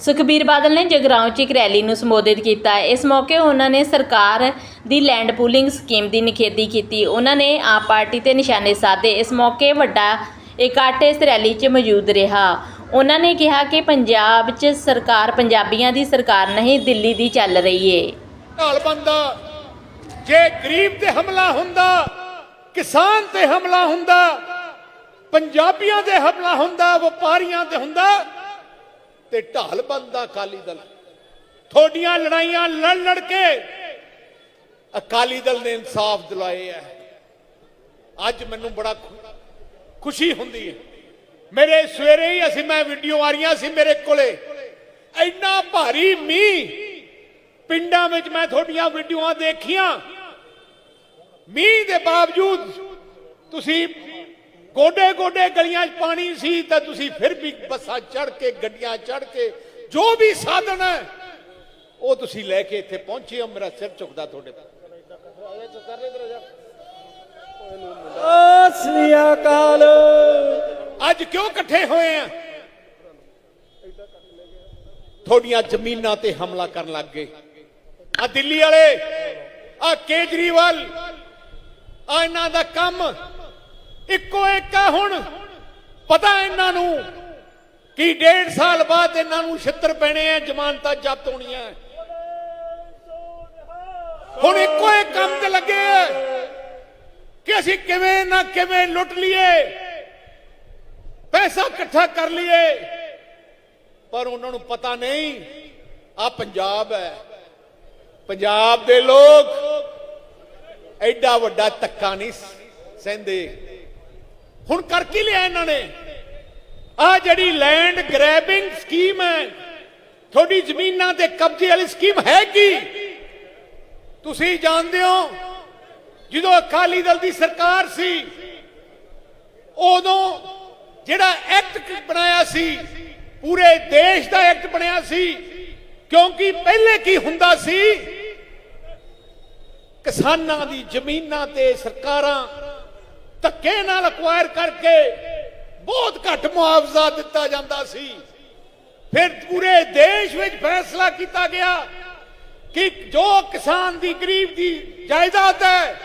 ਸੁਖਬੀਰ ਬਾਦਲ ਨੇ ਜਗਰਾਉਂ 'ਚ ਇੱਕ ਰੈਲੀ ਨੂੰ ਸੰਬੋਧਿਤ ਕੀਤਾ। ਇਸ ਮੌਕੇ ਉਹਨਾਂ ਨੇ ਸਰਕਾਰ ਦੀ ਲੈਂਡ ਪੂਲਿੰਗ ਸਕੀਮ ਦੀ ਨਿਖੇਧੀ ਕੀਤੀ। ਉਹਨਾਂ ਨੇ ਆਪ ਪਾਰਟੀ ਤੇ ਨਿਸ਼ਾਨੇ ਸਾਧੇ। ਇਸ ਮੌਕੇ ਵੱਡਾ ਇਕੱਠ ਇਸ ਰੈਲੀ 'ਚ ਮੌਜੂਦ ਰਿਹਾ। ਉਹਨਾਂ ਨੇ ਕਿਹਾ ਕਿ ਪੰਜਾਬ 'ਚ ਸਰਕਾਰ ਪੰਜਾਬੀਆਂ ਦੀ ਸਰਕਾਰ ਨਹੀਂ, ਦਿੱਲੀ ਦੀ ਚੱਲ ਰਹੀ ਏ। ਢਾਲ ਬੰਦਾ, ਜੇ ਗਰੀਬ ਤੇ ਹਮਲਾ ਹੁੰਦਾ, ਕਿਸਾਨ ਤੇ ਹਮਲਾ ਹੁੰਦਾ, ਪੰਜਾਬੀਆਂ ਤੇ ਹਮਲਾ ਹੁੰਦਾ, ਵਪਾਰੀਆਂ ਤੇ ਹੁੰਦਾ ਤੇ ਢਾਲ ਬੰਦਾ ਅਕਾਲੀ ਦਲ। ਥੋਡੀਆਂ ਲੜਾਈਆਂ ਲੜ ਲੜ ਕੇ ਅਕਾਲੀ ਦਲ ਨੇ ਇਨਸਾਫ ਦਿਲਾਏ ਹੈ। ਅੱਜ ਮੈਨੂੰ ਬੜਾ ਖੁਸ਼ੀ ਹੁੰਦੀ ਹੈ। ਮੇਰੇ ਸਵੇਰੇ ਹੀ ਅਸੀਂ ਮੈਂ ਵੀਡੀਓ ਆ ਰਹੀਆਂ ਸੀ ਮੇਰੇ ਕੋਲੇ। ਇੰਨਾ ਭਾਰੀ ਮੀਂਹ ਪਿੰਡਾਂ ਵਿੱਚ ਮੈਂ ਤੁਹਾਡੀਆਂ ਵੀਡੀਓਆਂ ਦੇਖੀਆਂ। ਮੀਂਹ ਦੇ ਬਾਵਜੂਦ ਤੁਸੀਂ ਗੋਡੇ ਗੋਡੇ ਗਲੀਆਂ 'ਚ ਪਾਣੀ ਸੀ ਤਾਂ ਤੁਸੀਂ ਫਿਰ ਵੀ ਬੱਸਾਂ ਚੜ ਕੇ ਗੱਡੀਆਂ ਚੜ ਕੇ ਜੋ ਵੀ ਸਾਧਨ ਹੈ ਉਹ ਤੁਸੀਂ ਲੈ ਕੇ ਇੱਥੇ ਪਹੁੰਚੇ ਹੋ ਮੇਰਾ ਸਿਰ ਝੁਕਦਾ ਤੁਹਾਡੇ ਤੇ ਸ੍ਰੀ ਅਕਾਲ। ਅੱਜ ਕਿਉਂ ਇਕੱਠੇ ਹੋਏ ਆ? ਤੁਹਾਡੀਆਂ ਜ਼ਮੀਨਾਂ ਤੇ ਹਮਲਾ ਕਰਨ ਲੱਗ ਗਏ। ਆ ਦਿੱਲੀ ਵਾਲੇ ਆ ਕੇਜਰੀਵਾਲ ਆ ਇਹਨਾਂ ਦਾ ਕੰਮ ਇੱਕੋ ਇੱਕ ਆ ਹੁਣ। ਪਤਾ ਇਹਨਾਂ ਨੂੰ ਕਿ ਡੇਢ ਸਾਲ ਬਾਅਦ ਇਹਨਾਂ ਨੂੰ ਛਿੱਤਰ ਪੈਣੇ ਆ, ਜ਼ਮਾਨਤਾਂ ਜ਼ਬਤ ਹੋਣੀਆਂ। ਹੁਣ ਇੱਕੋ ਇੱਕ ਕੰਮ ਤੇ ਲੱਗੇ ਆ ਕਿ ਅਸੀਂ ਕਿਵੇਂ ਨਾ ਕਿਵੇਂ ਲੁੱਟ ਲਈਏ, ਪੈਸਾ ਇਕੱਠਾ ਕਰ ਲਈਏ। ਪਰ ਉਹਨਾਂ ਨੂੰ ਪਤਾ ਨਹੀਂ ਆ ਪੰਜਾਬ ਹੈ। ਪੰਜਾਬ ਦੇ ਲੋਕ ਐਡਾ ਵੱਡਾ ਧੱਕਾ ਨਹੀਂ ਸਹਿੰਦੇ। ਹੁਣ ਕਰ ਕੀ ਲਿਆ ਇਹਨਾਂ ਨੇ? ਆ ਜਿਹੜੀ ਲੈਂਡ ਗ੍ਰੈਬਿੰਗ ਸਕੀਮ ਹੈ, ਤੁਹਾਡੀ ਜ਼ਮੀਨਾਂ ਤੇ ਕਬਜ਼ੇ ਵਾਲੀ ਸਕੀਮ ਹੈ ਕੀ? ਤੁਸੀਂ ਜਾਣਦੇ ਹੋ, ਜਦੋਂ ਅਕਾਲੀ ਦਲ ਦੀ ਸਰਕਾਰ ਸੀ, ਉਦੋਂ ਜਿਹੜਾ ਐਕਟ ਬਣਾਇਆ ਸੀ, ਪੂਰੇ ਦੇਸ਼ ਦਾ ਐਕਟ ਬਣਿਆ ਸੀ, ਕਿਉਂਕਿ ਪਹਿਲੇ ਕੀ ਹੁੰਦਾ ਸੀ? ਕਿਸਾਨਾਂ ਦੀ ਜ਼ਮੀਨਾਂ ਤੇ ਸਰਕਾਰਾਂ ਧੱਕੇ ਨਾਲ ਅਕਵਾਇਰ ਕਰਕੇ ਬਹੁਤ ਘੱਟ ਮੁਆਵਜ਼ਾ ਦਿੱਤਾ ਜਾਂਦਾ ਸੀ। ਫਿਰ ਪੂਰੇ ਦੇਸ਼ ਵਿੱਚ ਫੈਸਲਾ ਕੀਤਾ ਗਿਆ ਕਿ ਜੋ ਕਿਸਾਨ ਦੀ, ਗਰੀਬ ਦੀ ਜਾਇਦਾਦ ਹੈ,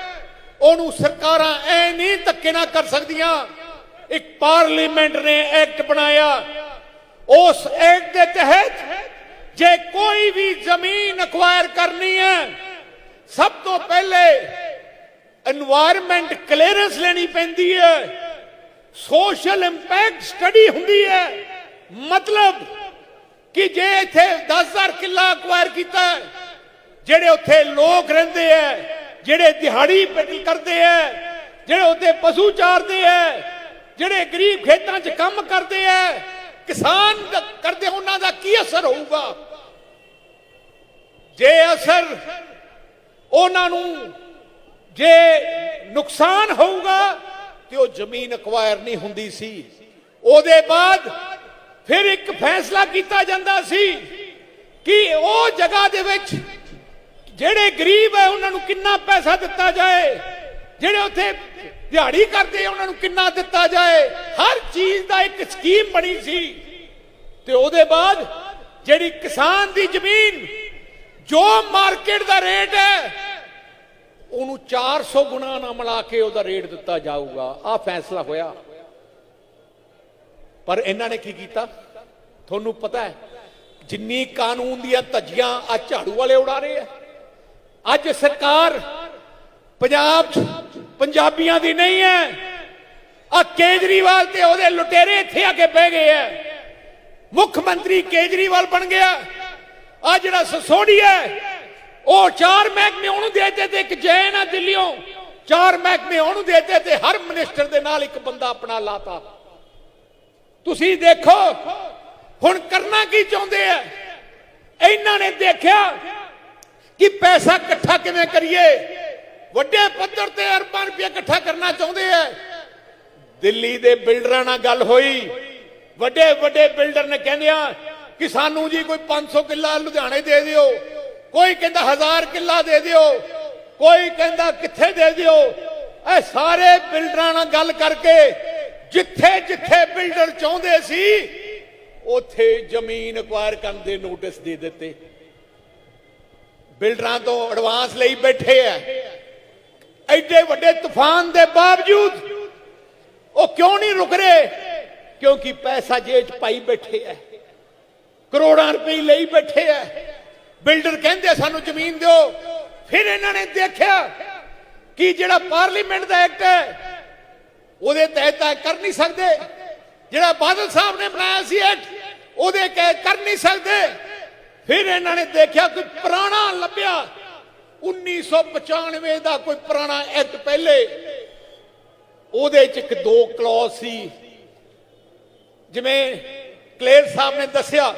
ਉਹਨੂੰ ਸਰਕਾਰਾਂ ਐ ਨਹੀਂ ਧੱਕੇ ਨਾਲ ਕਰ ਸਕਦੀਆਂ। ਇੱਕ ਪਾਰਲੀਮੈਂਟ ਨੇ ਐਕਟ ਬਣਾਇਆ। ਉਸ ਐਕਟ ਦੇ ਤਹਿਤ ਜੇ ਕੋਈ ਵੀ ਜ਼ਮੀਨ ਅਕਵਾਇਰ ਕਰਨੀ ਹੈ, ਸਭ ਤੋਂ ਪਹਿਲੇ এনवायरमेंट ਕਲੀਅਰੈਂਸ ਲੈਣੀ ਪੈਂਦੀ ਹੈ ਸੋਸ਼ਲ ਇੰਪੈਕਟ ਸਟੱਡੀ ਹੁੰਦੀ ਹੈ ਮਤਲਬ ਕਿ ਜੇ ਇੱਥੇ 10000 ਕਿੱਲਾ ਅਕਵਾਇਰ ਕੀਤਾ ਜਿਹੜੇ ਉੱਥੇ ਲੋਕ ਰਹਿੰਦੇ ਐ ਜਿਹੜੇ ਦਿਹਾੜੀ ਪੈਦਲ ਕਰਦੇ ਐ ਜਿਹੜੇ ਉੱਥੇ ਪਸ਼ੂ ਚਾਰਦੇ ਐ ਜਿਹੜੇ ਗਰੀਬ ਖੇਤਾਂ 'ਚ ਕੰਮ ਕਰਦੇ ਐ ਕਿਸਾਨ ਕਰਦੇ ਉਹਨਾਂ ਦਾ ਕੀ ਅਸਰ ਹੋਊਗਾ ਜੇ ਅਸਰ ਉਹਨਾਂ ਨੂੰ ਜੇ ਨੁਕਸਾਨ ਹੋਊਗਾ ਤੇ ਉਹ ਜ਼ਮੀਨ ਅਕਵਾਇਰ ਨਹੀਂ ਹੁੰਦੀ ਸੀ। ਉਹਦੇ ਬਾਅਦ ਫਿਰ ਇੱਕ ਫੈਸਲਾ ਕੀਤਾ ਜਾਂਦਾ ਸੀ ਕਿ ਉਹ ਜਗ੍ਹਾ ਦੇ ਵਿੱਚ ਜਿਹੜੇ ਗਰੀਬ ਹੈ ਉਹਨਾਂ ਨੂੰ ਕਿੰਨਾ ਪੈਸਾ ਦਿੱਤਾ ਜਾਏ ਜਿਹੜੇ ਉੱਥੇ ਦਿਹਾੜੀ ਕਰਦੇ ਆ, ਉਹਨਾਂ ਨੂੰ ਕਿੰਨਾ ਦਿੱਤਾ ਜਾਏ ਹਰ ਚੀਜ਼ ਦਾ ਇੱਕ ਸਕੀਮ ਬਣੀ ਸੀ। ਤੇ ਉਹਦੇ ਬਾਅਦ ਜਿਹੜੀ ਕਿਸਾਨ ਦੀ ਜ਼ਮੀਨ ਜੋ ਮਾਰਕੀਟ ਦਾ ਰੇਟ ਹੈ ਉਹਨੂੰ 400 ਗੁਣਾ ਨਾ ਮਿਲਾ ਕੇ ਉਹਦਾ ਰੇਟ ਦਿੱਤਾ ਜਾਊਗਾ। ਆ ਫੈਸਲਾ ਹੋਇਆ। ਪਰ ਇਹਨਾਂ ਨੇ ਕੀ ਕੀਤਾ? ਤੁਹਾਨੂੰ ਪਤਾ ਹੈ, ਜਿੰਨੀ ਕਾਨੂੰਨ ਦੀਆਂ ਧੱਜੀਆਂ ਆ ਝਾੜੂ ਵਾਲੇ ਉਡਾ ਰਹੇ ਆ ਅੱਜ ਸਰਕਾਰ ਪੰਜਾਬ 'ਚ ਪੰਜਾਬੀਆਂ ਦੀ ਨਹੀਂ ਹੈ। ਆ ਕੇਜਰੀਵਾਲ ਤੇ ਉਹਦੇ ਲੁਟੇਰੇ ਇੱਥੇ ਆ ਕੇ ਬਹਿ ਗਏ ਆ ਮੁੱਖ ਮੰਤਰੀ ਕੇਜਰੀਵਾਲ ਬਣ ਗਿਆ। ਆ ਜਿਹੜਾ ਸਸੋੜੀ ਹੈ ਉਹ ਚਾਰ ਮਹਿਕਮੇ ਉਹਨੂੰ ਦੇ ਦਿੱਤੇ ਤੇ ਇੱਕ ਜੈਨ ਆ ਦਿੱਲੀੋਂ ਚਾਰ ਮਹਿਕਮੇ ਉਹਨੂੰ ਦੇ ਦਿੱਤੇ ਤੇ ਹਰ ਮਿਨਿਸਟਰ ਦੇ ਨਾਲ ਇੱਕ ਬੰਦਾ ਆਪਣਾ ਲਾਤਾ। ਤੁਸੀਂ ਦੇਖੋ, ਹੁਣ ਕਰਨਾ ਕੀ ਚਾਹੁੰਦੇ ਆ? ਇਹਨਾਂ ਨੇ ਦੇਖਿਆ ਕਿ ਪੈਸਾ ਇਕੱਠਾ ਕਿਵੇਂ ਕਰੀਏ? ਵੱਡੇ ਪੱਧਰ ਤੇ ਅਰਬਾਂ ਰੁਪਏ ਇਕੱਠਾ ਕਰਨਾ ਚਾਹੁੰਦੇ ਆ। ਦਿੱਲੀ ਦੇ ਬਿਲਡਰਾਂ ਨਾਲ ਗੱਲ ਹੋਈ। ਵੱਡੇ ਵੱਡੇ ਬਿਲਡਰ ਨੇ ਕਹਿੰਦੇ ਆ ਕਿ ਸਾਨੂੰ ਜੀ ਕੋਈ 500 ਕਿੱਲਾ ਲੁਧਿਆਣੇ ਦੇ ਦਿਓ। ਕੋਈ ਕਹਿੰਦਾ ਹਜ਼ਾਰ ਕਿੱਲਾ ਦੇ ਦਿਓ, ਕੋਈ ਕਹਿੰਦਾ ਕਿੱਥੇ ਦੇ ਦਿਓ। ਇਹ ਸਾਰੇ ਬਿਲਡਰਾਂ ਨਾਲ ਗੱਲ ਕਰਕੇ ਜਿੱਥੇ ਜਿੱਥੇ ਬਿਲਡਰ ਚਾਹੁੰਦੇ ਸੀ, ਉਥੇ ਜ਼ਮੀਨ ਅਕਵਾਇਰ ਕਰਨ ਦੇ ਨੋਟਿਸ ਦੇ ਦਿੱਤੇ। ਬਿਲਡਰਾਂ ਤੋਂ ਐਡਵਾਂਸ ਲਈ ਬੈਠੇ ਆ। ਐਡੇ ਵੱਡੇ ਤੂਫਾਨ ਦੇ ਬਾਵਜੂਦ ਉਹ ਕਿਉਂ ਨਹੀਂ ਰੁਕ ਰਹੇ? ਕਿਉਂਕਿ ਪੈਸਾ ਜੇਬ 'ਚ ਪਾਈ ਬੈਠੇ ਆ। ਕਰੋੜਾਂ ਰੁਪਏ ਲਈ ਬੈਠੇ ਆ। ਬਿਲਡਰ ਕਹਿੰਦੇ ਸਾਨੂੰ ਜ਼ਮੀਨ ਦਿਓ। ਫਿਰ ਇਹਨਾਂ ਨੇ ਦੇਖਿਆ ਕਿ ਜਿਹੜਾ ਪਾਰਲੀਮੈਂਟ ਦਾ ਐਕਟ ਹੈ, ਉਹਦੇ ਤਹਿਤ ਕਰ ਨਹੀਂ ਸਕਦੇ। ਜਿਹੜਾ ਬਾਦਲ ਸਾਹਿਬ ਨੇ ਬਣਾਇਆ ਸੀ ਐਕਟ, ਉਹਦੇ ਕਹਿ ਕਰ ਨਹੀਂ ਸਕਦੇ। ਫਿਰ ਇਹਨਾਂ ਨੇ ਦੇਖਿਆ ਕੋਈ ਪੁਰਾਣਾ ਲੱਭਿਆ। 1995 ਦਾ ਕੋਈ ਪੁਰਾਣਾ ਐਕਟ ਪਹਿਲੇ, ਉਹਦੇ ਚ ਇੱਕ ਦੋ ਕਲੌਜ਼ ਸੀ। ਜਿਵੇਂ ਕਲੇਰ ਸਾਹਿਬ ਨੇ ਦੱਸਿਆ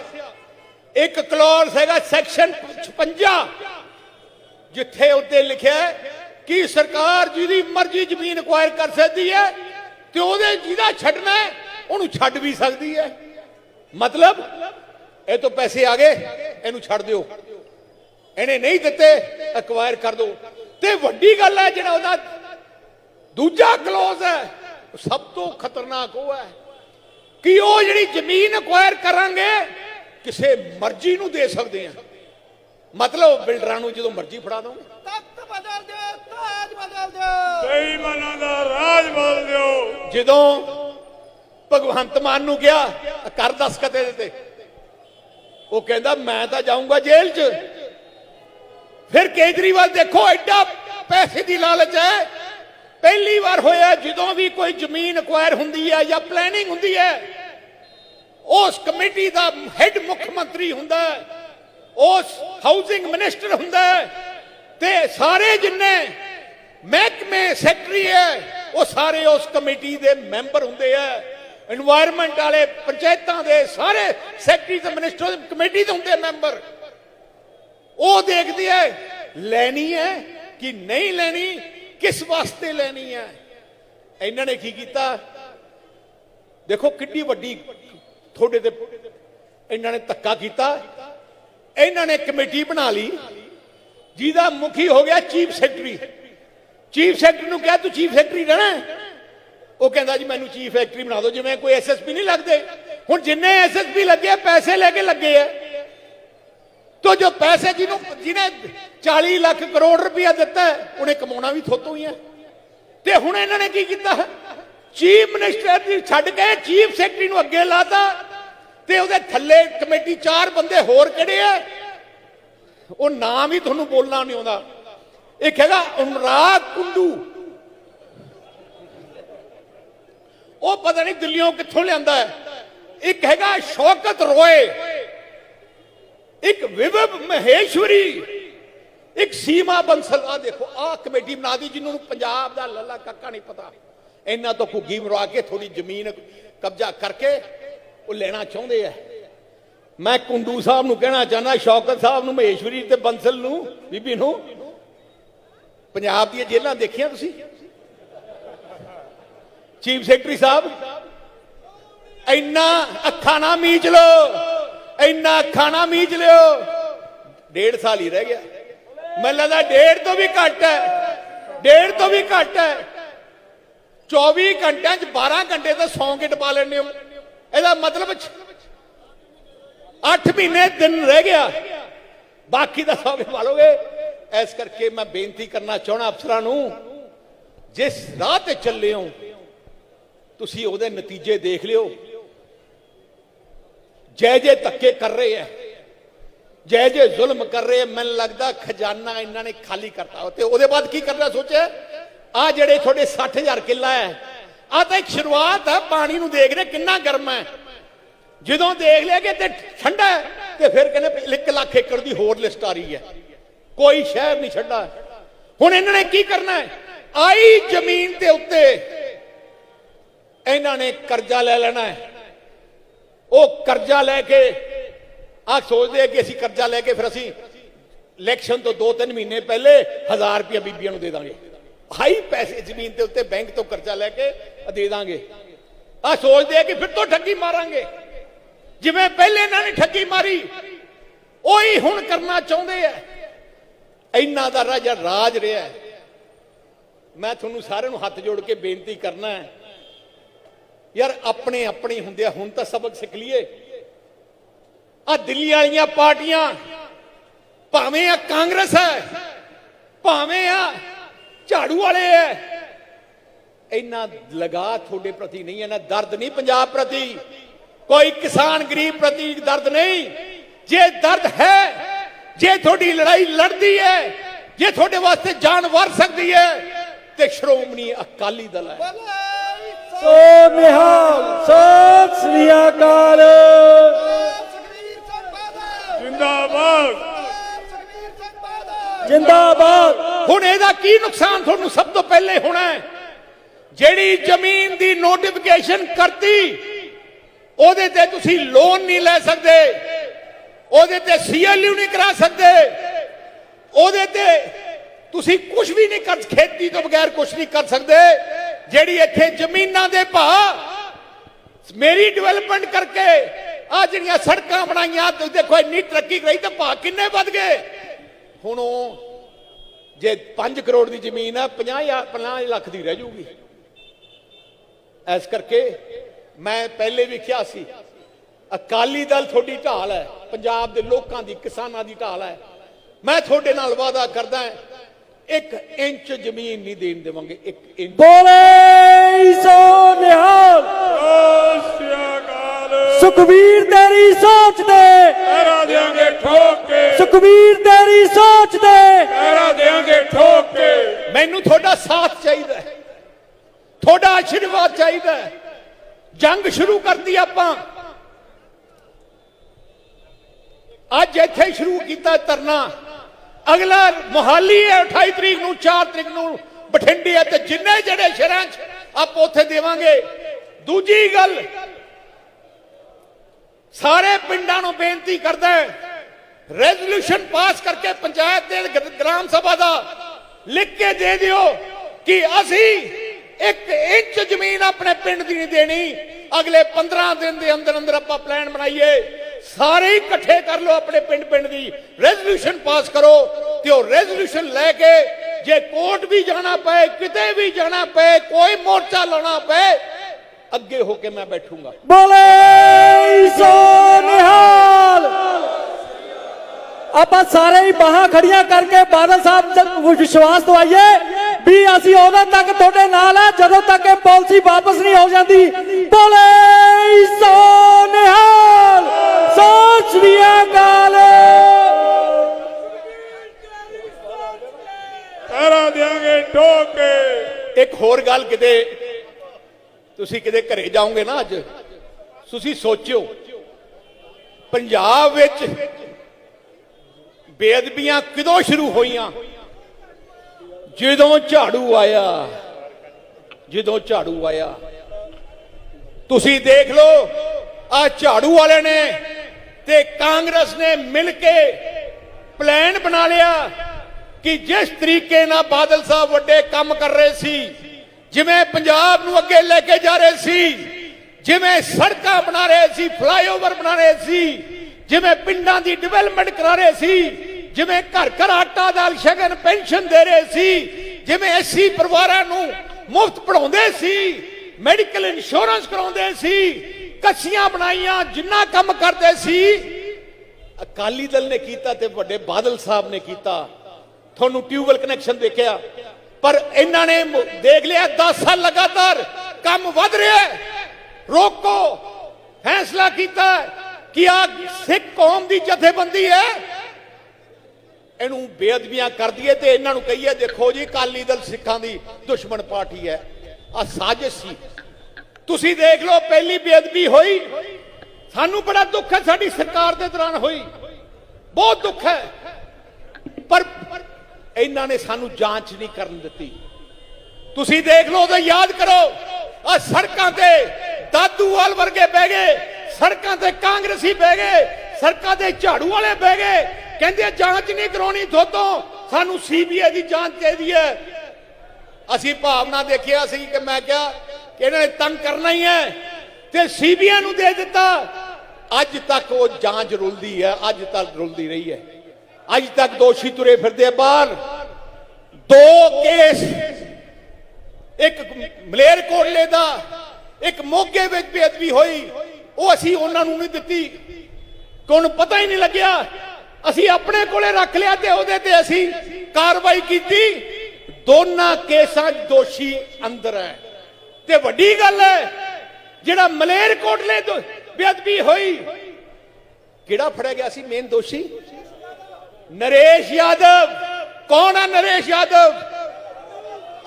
ਇੱਕ ਕਲੌਜ਼ ਹੈਗਾ ਸੈਕਸ਼ਨ 56 ਜਿੱਥੇ ਉੱਤੇ ਲਿਖਿਆ ਕਿ ਸਰਕਾਰ ਜਿਹਦੀ ਮਰਜ਼ੀ ਜ਼ਮੀਨ ਅਕਵਾਇਰ ਕਰ ਸਕਦੀ ਹੈ ਤੇ ਉਹਦੇ ਜਿਹਦਾ ਛੱਡਣਾ ਉਹਨੂੰ ਛੱਡ ਵੀ ਸਕਦੀ ਹੈ। ਮਤਲਬ, ਇਹ ਤੋਂ ਪੈਸੇ ਆ ਗਏ, ਇਹਨੂੰ ਛੱਡ ਦਿਓ। ਇਹਨੇ ਨਹੀਂ ਦਿੱਤੇ ਅਕਵਾਇਰ ਕਰ ਦਿਓ। ਤੇ ਵੱਡੀ ਗੱਲ ਹੈ ਜਿਹੜਾ ਉਹਦਾ ਦੂਜਾ ਕਲੋਜ਼ ਹੈ, ਸਭ ਤੋਂ ਖਤਰਨਾਕ ਉਹ ਹੈ ਕਿ ਉਹ ਜਿਹੜੀ ਜ਼ਮੀਨ ਅਕਵਾਇਰ ਕਰਾਂਗੇ ਕਿਸੇ ਮਰਜ਼ੀ ਨੂੰ ਦੇ ਸਕਦੇ ਆ। ਮਤਲਬ ਬਿਲਡਰਾਂ ਨੂੰ ਜਦੋਂ ਮਰਜ਼ੀ ਫੜਾ ਦੋਗੇ। ਤਖਤ ਬਦਲ ਦਿਓ ਤਾਜ ਬਦਲ ਦਿਓ। ਬੇਈਮਾਨਾਂ ਦਾ ਰਾਜ ਬੋਲ ਦਿਓ। ਜਦੋਂ ਭਗਵੰਤ ਮਾਨ ਨੂੰ ਕਿਹਾ ਕਰ ਦਸਖਤ ਇਹਦੇ ਤੇ ਉਹ ਕਹਿੰਦਾ ਮੈਂ ਤਾਂ ਜਾਊਂਗਾ ਜੇਲ੍ਹ 'ਚ। ਫਿਰ ਕੇਜਰੀਵਾਲ ਦੇਖੋ ਐਡਾ ਪੈਸੇ ਦੀ ਲਾਲਚ ਹੈ। ਪਹਿਲੀ ਵਾਰ ਹੋਇਆ ਜਦੋਂ ਵੀ ਕੋਈ ਜ਼ਮੀਨ ਅਕਵਾਇਰ ਹੁੰਦੀ ਹੈ ਜਾਂ ਪਲੈਨਿੰਗ ਹੁੰਦੀ ਹੈ ਉਸ ਕਮੇਟੀ ਦਾ ਹੈੱਡ ਮੁੱਖ ਮੰਤਰੀ ਹੁੰਦਾ ਉਸ ਹਾਊਸਿੰਗ ਮਿਨਿਸਟਰ ਹੁੰਦਾ ਤੇ ਸਾਰੇ ਜਿੰਨੇ ਮਹਿਕਮੇ ਸੈਕਟਰੀ ਹੈ, ਉਹ ਸਾਰੇ ਉਸ ਕਮੇਟੀ ਦੇ ਮੈਂਬਰ ਹੁੰਦੇ ਆ। এনवायरमेंट ਵਾਲੇ ਪੰਚਾਇਤਾਂ ਦੇ ਸਾਰੇ ਸੈਕਟਰੀ ਤੇ ਮਿਨਿਸਟਰ ਕਮੇਟੀ ਦੇ ਹੁੰਦੇ ਮੈਂਬਰ ਉਹ ਦੇਖਦੀ ਹੈ ਲੈਣੀ ਹੈ ਕਿ ਨਹੀਂ ਲੈਣੀ, ਕਿਸ ਵਾਸਤੇ ਲੈਣੀ ਹੈ? ਇਹਨਾਂ ਨੇ ਕੀ ਕੀਤਾ? ਦੇਖੋ ਕਿੰਨੀ ਵੱਡੀ ਤੁਹਾਡੇ ਤੇ ਇਹਨਾਂ ਨੇ ਧੱਕਾ ਕੀਤਾ। ਇਹਨਾਂ ਨੇ ਕਮੇਟੀ ਬਣਾ ਲਈ। ਜਿਹਦਾ ਮੁਖੀ ਹੋ ਗਿਆ ਚੀਫ ਸੈਕਟਰੀ। ਚੀਫ ਸੈਕਟਰੀ ਨੂੰ ਕਿਹਾ, ਤੂੰ ਚੀਫ ਸੈਕਟਰੀ ਰਹਿਣਾ ਉਹ ਕਹਿੰਦਾ, ਜੀ, ਮੈਨੂੰ ਚੀਫ ਸੈਕਟਰੀ ਬਣਾ ਦਿਓ। ਜਿਵੇਂ ਕੋਈ ਐਸਐਸਪੀ ਨਹੀਂ ਲੱਗਦੇ। ਹੁਣ ਜਿੰਨੇ ਐਸਐਸਪੀ ਲੱਗੇ ਪੈਸੇ ਲੈ ਕੇ ਲੱਗੇ ਆ। ਤੋ ਜੋ ਪੈਸੇ ਜਿਹਨੂੰ ਜਿਹਨੇ 40 ਲੱਖ ਕਰੋੜ ਰੁਪਇਆ ਦਿੱਤਾ ਉਹਨੇ ਕਮਾਉਣਾ ਵੀ ਥੋਤੋਂ ਹੀ ਹੈ ਤੇ ਹੁਣ ਇਹਨਾਂ ਨੇ ਕੀ ਕੀਤਾ? ਚੀਫ ਮਿਨਿਸਟਰ ਦੀ ਛੱਡ ਕੇ ਚੀਫ ਸੈਕਟਰੀ ਨੂੰ ਅੱਗੇ ਲਾਤਾ। ਤੇ ਉਹਦੇ ਥੱਲੇ ਕਮੇਟੀ ਚਾਰ ਬੰਦੇ ਹੋਰ ਕਿਹੜੇ ਆ? ਉਹ ਨਾਮ ਹੀ ਤੁਹਾਨੂੰ ਬੋਲਣਾ ਨਹੀਂ ਆਉਂਦਾ। ਇੱਕ ਹੈਗਾ ਅਨੁਰਾਗ ਕੁੰਡੂ। ਉਹ ਪਤਾ ਨਹੀਂ ਦਿੱਲੀੋਂ ਕਿੱਥੋਂ ਲਿਆਂਦਾ ਹੈ। ਇੱਕ ਹੈਗਾ ਸ਼ੌਕਤ ਰੋਏ। ਇੱਕ ਵਿਵਬ ਮਹੇਸ਼ਵਰੀ। ਇੱਕ ਸੀਮਾ ਬੰਸਲ। ਆ ਦੇਖੋ ਆ ਕਮੇਟੀ ਬਣਾ ਦੀ ਜਿਹਨੂੰ ਨੂੰ ਪੰਜਾਬ ਦਾ ਲੱਲਾ ਕੱਕਾ ਨਹੀਂ ਪਤਾ। ਇਹਨਾਂ ਤੋਂ ਘੁੱਗੀ ਮਰਵਾ ਕੇ ਥੋੜੀ ਜ਼ਮੀਨ ਕਬਜ਼ਾ ਕਰਕੇ ਉਹ ਲੈਣਾ ਚਾਹੁੰਦੇ ਆ। ਮੈਂ ਕੁੰਡੂ ਸਾਹਿਬ ਨੂੰ ਕਹਿਣਾ ਚਾਹੁੰਦਾ, ਸ਼ੌਕਤ ਸਾਹਿਬ ਨੂੰ, ਮਹੇਸ਼ਵਰੀ ਤੇ ਬੰਸਲ ਨੂੰ, ਬੀਬੀ ਨੂੰ। ਪੰਜਾਬ ਦੀਆਂ ਜੇਲ੍ਹਾਂ ਦੇਖੀਆਂ ਤੁਸੀਂ? ਚੀਫ ਸੈਕਟਰੀ ਸਾਹਿਬ, ਇੰਨਾ ਅੱਖਾਂ ਨਾ ਮੀਚ ਲੋ ਇੰਨਾ ਅੱਖਾਂ ਨਾ ਮੀਚ ਲਿਓ। ਡੇਢ ਸਾਲ ਹੀ ਰਹਿ ਗਿਆ। ਮੈਨੂੰ ਲੱਗਦਾ ਡੇਢ ਤੋਂ ਵੀ ਘੱਟ ਹੈ, ਡੇਢ ਤੋਂ ਵੀ ਘੱਟ ਹੈ। 24 ਘੰਟਿਆਂ ਚ 12 ਘੰਟੇ ਤਾਂ ਸੌਂ ਕੇ ਟਪਾ ਲੈਣੇ ਹੋ। ਇਹਦਾ ਮਤਲਬ 8 ਮਹੀਨੇ ਦਿਨ ਰਹਿ ਗਿਆ। ਬਾਕੀ ਦਾ ਸੌਂ ਕੇ ਇਸ ਕਰਕੇ ਮੈਂ ਬੇਨਤੀ ਕਰਨਾ ਚਾਹਣਾ ਅਫਸਰਾਂ ਨੂੰ, ਜਿਸ ਰਾਹ ਤੇ ਚੱਲੇ ਹੋ, ਤੁਸੀਂ ਉਹਦੇ ਨਤੀਜੇ ਦੇਖ ਲਿਓ। ਜੈ ਜੈ ਧੱਕੇ ਕਰ ਰਹੇ ਐ ਜੈ ਜੈ ਜ਼ੁਲਮ ਕਰ ਰਹੇ ਐ ਮੈਨੂੰ ਲੱਗਦਾ ਖਜ਼ਾਨਾ ਇਹਨਾਂ ਨੇ ਖਾਲੀ ਕਰਤਾ। ਤੇ ਉਹਦੇ ਬਾਅਦ ਕੀ ਕਰਨਾ ਸੋਚਿਆ? ਆ ਜਿਹੜੇ ਤੁਹਾਡੇ 60000 ਕਿੱਲਾ ਹੈ ਆ ਤਾਂ ਇੱਕ ਸ਼ੁਰੂਆਤ ਹੈ ਪਾਣੀ ਨੂੰ ਦੇਖ ਰਹੇ ਕਿੰਨਾ ਗਰਮ ਹੈ। ਜਦੋਂ ਦੇਖ ਲਿਆ ਕਿ ਤੇ ਠੰਡਾ ਹੈ, ਤੇ ਫਿਰ ਕਹਿੰਦੇ 1 ਲੱਖ ਏਕੜ ਦੀ ਹੋਰ ਲਿਸਟ ਆ ਰਹੀ ਹੈ। ਕੋਈ ਸ਼ਹਿਰ ਨਹੀਂ ਛੱਡਾ ਹੁਣ ਇਹਨਾਂ ਨੇ ਕੀ ਕਰਨਾ ਹੈ? ਆਈ ਜ਼ਮੀਨ ਦੇ ਉੱਤੇ ਇਹਨਾਂ ਨੇ ਕਰਜ਼ਾ ਲੈ ਲੈਣਾ ਹੈ। ਉਹ ਕਰਜ਼ਾ ਲੈ ਕੇ ਆ ਸੋਚਦੇ ਆ ਕਿ ਅਸੀਂ ਕਰਜ਼ਾ ਲੈ ਕੇ ਫਿਰ ਅਸੀਂ ਇਲੈਕਸ਼ਨ ਤੋਂ 2-3 ਮਹੀਨੇ ਪਹਿਲੇ 1000 ਰੁਪਏ ਬੀਬੀਆਂ ਨੂੰ ਦੇ ਦਾਂਗੇ। ਹਾਈ ਪੈਸੇ ਜ਼ਮੀਨ ਦੇ ਉੱਤੇ ਬੈਂਕ ਤੋਂ ਕਰਜ਼ਾ ਲੈ ਕੇ ਦੇ ਦਾਂਗੇ। ਆ ਸੋਚਦੇ ਆ ਕਿ ਫਿਰ ਤੋਂ ਠੱਗੀ ਮਾਰਾਂਗੇ। ਜਿਵੇਂ ਪਹਿਲੇ ਇਹਨਾਂ ਨੇ ਠੱਗੀ ਮਾਰੀ, ਉਹੀ ਹੁਣ ਕਰਨਾ ਚਾਹੁੰਦੇ ਆ। ਇੰਨਾ ਦਾ ਰਾਜਾ ਰਾਜ ਰਿਹਾ ਮੈਂ ਤੁਹਾਨੂੰ ਸਾਰਿਆਂ ਨੂੰ ਹੱਥ ਜੋੜ ਕੇ ਬੇਨਤੀ ਕਰਨਾ ਹੈ। ਯਾਰ ਆਪਣੇ ਆਪਣੇ ਹੁੰਦੇ ਆ, ਹੁਣ ਤਾਂ ਸਬਕ ਸਿੱਖ ਲਈਏ। ਆ ਦਿੱਲੀ ਵਾਲੀਆਂ ਪਾਰਟੀਆਂ, ਭਾਵੇਂ ਆ ਕਾਂਗਰਸ ਹੈ, ਭਾਵੇਂ ਆ ਝਾੜੂ ਵਾਲੇ ਹੈ ਇੰਨਾ ਲਗਾ ਤੁਹਾਡੇ ਪ੍ਰਤੀ ਨਹੀਂ ਹੈ ਨਾ ਦਰਦ ਨਹੀਂ ਪੰਜਾਬ ਪ੍ਰਤੀ। ਕੋਈ ਕਿਸਾਨ ਗਰੀਬ ਪ੍ਰਤੀ ਦਰਦ ਨਹੀਂ। ਜੇ ਦਰਦ ਹੈ ਜੇ ਤੁਹਾਡੀ ਲੜਾਈ ਲੜਦੀ ਹੈ ਜੇ ਤੁਹਾਡੇ ਵਾਸਤੇ ਜਾਨ ਵਾਰ ਸਕਦੀ ਹੈ ਤੇ ਸ਼੍ਰੋਮਣੀ ਅਕਾਲੀ ਦਲ ਹੈ। ਸੋ ਨਿਹਾਲ ਸਤਿ ਸ੍ਰੀ ਅਕਾਲ। ਜਿੰਦਾਬਾਦ। ਜਿੰਦਾਬਾਦ। ਹੁਣ ਇਹਦਾ ਕੀ ਨੁਕਸਾਨ ਤੁਹਾਨੂੰ ਸਭ ਤੋਂ ਪਹਿਲੇ ਹੋਣਾ ਹੈ? ਜਿਹੜੀ ਜ਼ਮੀਨ ਦੀ ਨੋਟੀਫਿਕੇਸ਼ਨ ਕਰਤੀ, ਉਹਦੇ ਤੇ ਤੁਸੀਂ ਲੋਨ ਨਹੀਂ ਲੈ ਸਕਦੇ, ਉਹਦੇ ਤੇ ਸੀਐਲਯੂ ਨਹੀਂ ਕਰਾ ਸਕਦੇ, ਉਹਦੇ ਤੇ ਤੁਸੀਂ ਕੁਝ ਵੀ ਨਹੀਂ ਕਰ ਖੇਤੀ ਤੋਂ ਬਗੈਰ ਕੁਝ ਨਹੀਂ ਕਰ ਸਕਦੇ, ਜਿਹੜੀ ਇੱਥੇ ਜ਼ਮੀਨਾਂ ਦੇ ਭਾਅ, ਮੇਰੀ ਡਿਵੈਲਪਮੈਂਟ ਕਰਕੇ ਆ ਜਿਹੜੀਆਂ ਸੜਕਾਂ ਬਣਾਈਆਂ, ਤੁਸੀਂ ਦੇਖੋ ਇੰਨੀ ਤਰੱਕੀ ਕਰਾਈ ਤਾਂ ਭਾਅ ਕਿੰਨੇ ਵੱਧ ਗਏ। ਹੁਣ ਜੇ 5 ਕਰੋੜ ਦੀ ਜ਼ਮੀਨ ਹੈ 50 50 ਲੱਖ ਦੀ ਰਹਿ ਜਾਊਗੀ। ਐਸ ਕਰਕੇ ਮੈਂ ਪਹਿਲੇ ਵੀ ਕਿਹਾ ਸੀ ਅਕਾਲੀ ਦਲ ਤੁਹਾਡੀ ਢਾਲ ਹੈ ਪੰਜਾਬ ਦੇ ਲੋਕਾਂ ਦੀ ਕਿਸਾਨਾਂ ਦੀ ਢਾਲ ਹੈ। ਮੈਂ ਤੁਹਾਡੇ ਨਾਲ ਵਾਅਦਾ ਕਰਦਾ ਹਾਂ ਇੱਕ ਇੰਚ ਜ਼ਮੀਨ ਨਹੀਂ ਦੇਣ ਦੇਵਾਂਗੇ ਇੱਕ ਇੰਚ। ਬੋਲੇ ਸੋ ਨਿਹਾਲ। ਸੁਖਬੀਰ ਤੇਰੀ ਸੋਚ ਦੇ ਪਹਿਰਾ ਦੇਾਂਗੇ ਠੋਕ ਕੇ ਸੁਖਬੀਰ ਤੇਰੀ ਸੋਚ ਦੇ ਪਹਿਰਾ ਦੇਾਂਗੇ ਠੋਕ ਕੇ ਮੈਨੂੰ ਤੁਹਾਡਾ ਸਾਥ ਚਾਹੀਦਾ ਹੈ। ਤੁਹਾਡਾ ਆਸ਼ੀਰਵਾਦ ਚਾਹੀਦਾ ਜੰਗ ਸ਼ੁਰੂ ਕਰਦੀ ਆਪਾਂ। ਅੱਜ ਇੱਥੇ ਸ਼ੁਰੂ ਕੀਤਾ ਧਰਨਾ। ਅਗਲਾ ਮੁਹਾਲੀ ਹੈ 28 ਤਰੀਕ ਨੂੰ 4 ਤਰੀਕ ਨੂੰ ਬਠਿੰਡੇ ਹੈ ਤੇ ਜਿੰਨੇ ਜਿਹੜੇ ਸ਼ਹਿਰਾਂ 'ਚ ਆਪਾਂ ਉੱਥੇ ਦੇਵਾਂਗੇ। ਦੂਜੀ ਗੱਲ, ਸਾਰੇ ਪਿੰਡਾਂ ਨੂੰ ਬੇਨਤੀ ਕਰਦਾ ਹੈ ਰੈਜ਼ੋਲੂਸ਼ਨ ਪਾਸ ਕਰਕੇ ਪੰਚਾਇਤ ਦੇ ਗ੍ਰਾਮ ਸਭਾ ਦਾ ਲਿਖ ਕੇ ਦੇ ਦਿਓ ਕਿ ਅਸੀਂ ਇੱਕ ਇੰਚ ਜ਼ਮੀਨ ਆਪਣੇ ਪਿੰਡ ਦੀ ਨਹੀਂ ਦੇਣੀ। ਅਗਲੇ 15 ਦਿਨ ਦੇ ਅੰਦਰ ਅੰਦਰ ਆਪਾਂ ਪਲਾਨ ਬਣਾਈਏ। ਸਾਰੇ ਇਕੱਠੇ ਕਰ ਲਓ ਆਪਣੇ ਪਿੰਡ ਪਿੰਡ ਦੀ। ਰੈਜ਼ੋਲੂਸ਼ਨ ਪਾਸ ਕਰੋ ਤੇ ਉਹ ਰੈਜ਼ੋਲੂਸ਼ਨ ਲੈ ਕੇ ਜੇ ਕੋਰਟ ਵੀ ਜਾਣਾ ਪਏ, ਕਿਤੇ ਵੀ ਜਾਣਾ ਪਏ, ਕੋਈ ਮੋਰਚਾ ਲਾਉਣਾ ਪਏ, ਅੱਗੇ ਹੋ ਕੇ ਮੈਂ ਬੈਠੂੰਗਾ। ਬੋਲੇ ਸੋ ਨਿਹਾਲ। ਆਪਾਂ ਸਾਰੇ ਹੀ ਬਾਹਾਂ ਖੜੀਆਂ ਕਰਕੇ ਬਾਦਲ ਸਾਹਿਬ ਤੱਕ ਵਿਸ਼ਵਾਸ ਦਵਾਈਏ। ਵੀ ਅਸੀਂ ਉਦੋਂ ਤੱਕ ਤੁਹਾਡੇ ਨਾਲ ਆ ਜਦੋਂ ਤੱਕ ਇਹ ਪਾਲਿਸੀ ਵਾਪਸ ਨਹੀਂ ਹੋ ਜਾਂਦੀ। ਬੋਲੇ ਸੋ ਨਿਹਾਲ ਸਤਿ ਸ੍ਰੀ ਅਕਾਲ। ਪਹਿਰਾ ਦੇਾਂਗੇ ਠੋਕ। ਕੇ ਇੱਕ ਹੋਰ ਗੱਲ ਕਿਤੇ ਤੁਸੀਂ ਕਿਤੇ ਘਰੇ ਜਾਓਗੇ ਨਾ ਅੱਜ ਤੁਸੀਂ ਸੋਚਿਓ ਪੰਜਾਬ ਵਿੱਚ ਬੇਅਦਬੀਆਂ ਕਦੋਂ ਸ਼ੁਰੂ ਹੋਈਆਂ? ਜਦੋਂ ਝਾੜੂ ਆਇਆ, ਜਦੋਂ ਝਾੜੂ ਆਇਆ, ਤੁਸੀਂ ਦੇਖ ਲਓ, ਆ ਝਾੜੂ ਵਾਲੇ ਨੇ ਤੇ ਕਾਂਗਰਸ ਨੇ ਮਿਲ ਕੇ ਪਲਾਨ ਬਣਾ ਲਿਆ ਕਿ ਜਿਸ ਤਰੀਕੇ ਨਾਲ ਬਾਦਲ ਸਾਹਿਬ ਵੱਡੇ ਕੰਮ ਕਰ ਰਹੇ ਸੀ, ਜਿਵੇਂ ਪੰਜਾਬ ਨੂੰ ਅੱਗੇ ਲੈ ਕੇ ਜਾ ਰਹੇ ਸੀ, ਜਿਵੇਂ ਸੜਕਾਂ ਬਣਾ ਰਹੇ ਸੀ ਫਲਾਈਓਵਰ ਬਣਾ ਰਹੇ ਸੀ, ਜਿਵੇਂ ਪਿੰਡਾਂ ਦੀ ਡਿਵੈਲਪਮੈਂਟ ਕਰਾ ਰਹੇ ਸੀ ਜਿਵੇਂ ਘਰ ਘਰ ਆਟਾ ਦਾਲ ਸ਼ਗਨ ਪੈਨਸ਼ਨ ਦੇ ਰਹੇ ਸੀ, ਜਿਵੇਂ ਐਸੀ ਪਰਿਵਾਰਾਂ ਨੂੰ ਮੁਫਤ ਪੜਾਉਂਦੇ ਸੀ ਮੈਡੀਕਲ ਇੰਸ਼ੋਰੈਂਸ ਕਰਾਉਂਦੇ ਸੀ ਕੱਚੀਆਂ ਬਣਾਈਆਂ, ਜਿੰਨਾ ਕੰਮ ਕਰਦੇ ਸੀ, ਅਕਾਲੀ ਦਲ ਨੇ ਕੀਤਾ ਤੇ ਵੱਡੇ ਬਾਦਲ ਸਾਹਿਬ ਨੇ ਕੀਤਾ। ਤੁਹਾਨੂੰ ਟਿਊਬਲ ਕਨੈਕਸ਼ਨ ਦੇਖਿਆ, ਪਰ ਇਹਨਾਂ ਨੇ ਦੇਖ ਲਿਆ 10 ਸਾਲ ਲਗਾਤਾਰ ਕੰਮ ਵੱਧ ਰਿਹਾ ਹੈ। ਰੋਕੋ, ਫੈਸਲਾ ਕੀਤਾ ਕਿ ਆ ਸਿੱਖ ਕੌਮ ਦੀ ਜਥੇਬੰਦੀ ਹੈ ਇਹਨੂੰ ਬੇਅਦਬੀਆਂ ਕਰ ਦਈਏ ਤੇ ਇਹਨਾਂ ਨੂੰ ਕਹੀਏ, ਦੇਖੋ ਜੀ, ਅਕਾਲੀ ਦਲ ਸਿੱਖਾਂ ਦੀ ਦੁਸ਼ਮਣ ਪਾਰਟੀ ਹੈ। ਆ ਸਾਜ਼ਿਸ਼ ਸੀ। ਤੁਸੀਂ ਦੇਖ ਲਓ, ਪਹਿਲੀ ਬੇਅਦਬੀ ਹੋਈ। ਸਾਨੂੰ ਬੜਾ ਦੁੱਖ ਹੈ, ਸਾਡੀ ਸਰਕਾਰ ਦੇ ਦੌਰਾਨ ਹੋਈ। ਬਹੁਤ ਦੁੱਖ ਹੈ। ਪਰ ਇਹਨਾਂ ਨੇ ਸਾਨੂੰ ਜਾਂਚ ਨਹੀਂ ਕਰਨ ਦਿੱਤੀ। ਤੁਸੀਂ ਦੇਖ ਲਓ ਤਾਂ ਯਾਦ ਕਰੋ। ਆ ਸੜਕਾਂ ਤੇ ਦਾਦੂਵਾਲ ਵਰਗੇ ਬਹਿ ਗਏ, ਸੜਕਾਂ ਤੇ ਕਾਂਗਰਸੀ ਬਹਿ ਗਏ ਸਰਕਾਰ ਦੇ ਝਾੜੂ ਵਾਲੇ ਬਹਿ ਗਏ। ਕਹਿੰਦੇ ਜਾਂਚ ਨਹੀਂ ਕਰਾਉਣੀ ਥੋਤੋਂ ਸਾਨੂੰ ਸੀਬੀਆਈ ਦੀ ਜਾਂਚ ਚਾਹੀਦੀ ਹੈ। ਅਸੀਂ ਭਾਵਨਾ ਦੇਖਿਆ ਸੀ ਕਿ ਮੈਂ ਕਿਹਾ ਕਿ ਇਹਨਾਂ ਨੇ ਤੰਗ ਕਰਨਾ ਹੀ ਹੈ ਤੇ ਸੀਬੀਆਈ ਨੂੰ ਦੇ ਦਿੱਤਾ। ਅੱਜ ਤੱਕ ਉਹ ਜਾਂਚ ਰੁਲਦੀ ਹੈ, ਅੱਜ ਤੱਕ ਰੁਲਦੀ ਰਹੀ ਹੈ। ਅੱਜ ਤੱਕ ਦੋਸ਼ੀ ਤੁਰੇ ਫਿਰਦੇ ਬਾਹਰ। ਦੋ ਕੇਸ। ਇੱਕ ਮਲੇਰ ਕੋਟਲੇ ਦਾ, ਇੱਕ ਮੋਗੇ ਵਿੱਚ ਬੇਅਦਬੀ ਹੋਈ। ਉਹ ਅਸੀਂ ਉਹਨਾਂ ਨੂੰ ਨਹੀਂ ਦਿੱਤੀ। ਕੋਣ ਪਤਾ ਹੀ ਨਹੀਂ ਲੱਗਿਆ। ਅਸੀਂ ਆਪਣੇ ਕੋਲੇ ਰੱਖ ਲਿਆ ਤੇ ਉਹਦੇ ਤੇ ਅਸੀਂ ਕਾਰਵਾਈ ਕੀਤੀ। ਦੋਨਾਂ ਕੇਸਾਂ 'ਚ ਦੋਸ਼ੀ ਅੰਦਰ ਹੈ। ਤੇ ਵੱਡੀ ਗੱਲ ਹੈ, ਜਿਹੜਾ ਮਲੇਰ ਬੇਅਦਬੀ ਹੋਈ, ਕਿਹੜਾ ਫੜਿਆ ਗਿਆ ਸੀ ਮੇਨ ਦੋਸ਼ੀ? ਨਰੇਸ਼ ਯਾਦਵ। ਕੌਣ ਹੈ ਨਰੇਸ਼ ਯਾਦਵ?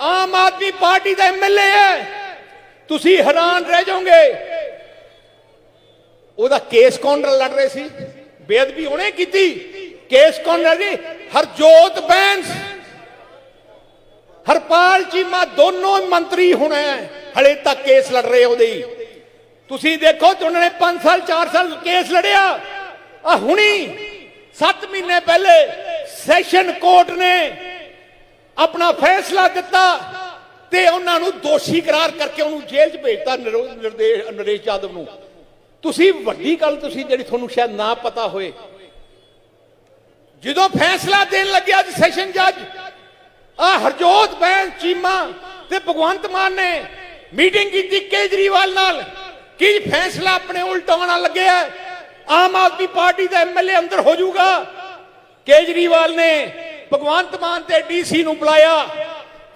ਆਮ ਆਦਮੀ ਪਾਰਟੀ ਦਾ ਐਮਐਲਏ ਹੈ। ਤੁਸੀਂ ਹੈਰਾਨ ਰਹਿ ਜਾਓਗੇ। ਉਹਦਾ ਕੇਸ ਕੌਣ ਲੜ ਰਹੇ ਸੀ? ਬੇਅਦਬੀ ਉਹਨੇ ਕੀਤੀ। ਕੇਸ ਕੌਣ ਲੜ ਰਹੀ? ਹਰਜੋਤ ਬੈਂਸ। ਹਰਪਾਲ ਚੀਮਾ ਦੋਨੋਂ ਮੰਤਰੀ ਹੁਣ ਹਲੇ ਤੱਕ ਕੇਸ ਲੜ ਰਹੇ ਉਹਦੇ ਤੁਸੀਂ ਦੇਖੋ ਤੇ ਉਹਨਾਂ ਨੇ 5 ਸਾਲ 4 ਸਾਲ ਕੇਸ ਲੜਿਆ। ਆ ਹੁਣੀ 7 ਮਹੀਨੇ ਪਹਿਲੇ ਸੈਸ਼ਨ ਕੋਰਟ ਨੇ ਆਪਣਾ ਫੈਸਲਾ ਦਿੱਤਾ ਤੇ ਉਹਨਾਂ ਨੂੰ ਦੋਸ਼ੀ ਕਰਾਰ ਕਰਕੇ ਉਹਨੂੰ ਜੇਲ੍ਹ 'ਚ ਭੇਜਤਾ ਨਿਰਦੇਸ਼ ਨਰੇਸ਼ ਯਾਦਵ ਨੂੰ। ਤੁਸੀਂ ਵੱਡੀ ਗੱਲ ਤੁਸੀਂ ਜਿਹੜੀ ਤੁਹਾਨੂੰ ਸ਼ਾਇਦ ਨਾ ਪਤਾ ਹੋਏ। ਜਦੋਂ ਫੈਸਲਾ ਦੇਣ ਲੱਗਿਆ ਜੀ ਸੈਸ਼ਨ ਜੱਜ, ਆ ਹਰਜੋਤ ਬੈਂਸ ਚੀਮਾ ਤੇ ਭਗਵੰਤ ਮਾਨ ਨੇ ਮੀਟਿੰਗ ਕੀਤੀ ਕੇਜਰੀਵਾਲ ਨਾਲ। ਕੀ ਫੈਸਲਾ ਆਪਣੇ ਉਲਟਾਉਣਾ ਲੱਗਿਆ? ਆਮ ਆਦਮੀ ਪਾਰਟੀ ਦਾ ਐਮਐਲਏ ਅੰਦਰ ਹੋ ਜਾਊਗਾ। ਕੇਜਰੀਵਾਲ ਨੇ ਭਗਵੰਤ ਮਾਨ ਤੇ ਡੀਸੀ ਨੂੰ ਬੁਲਾਇਆ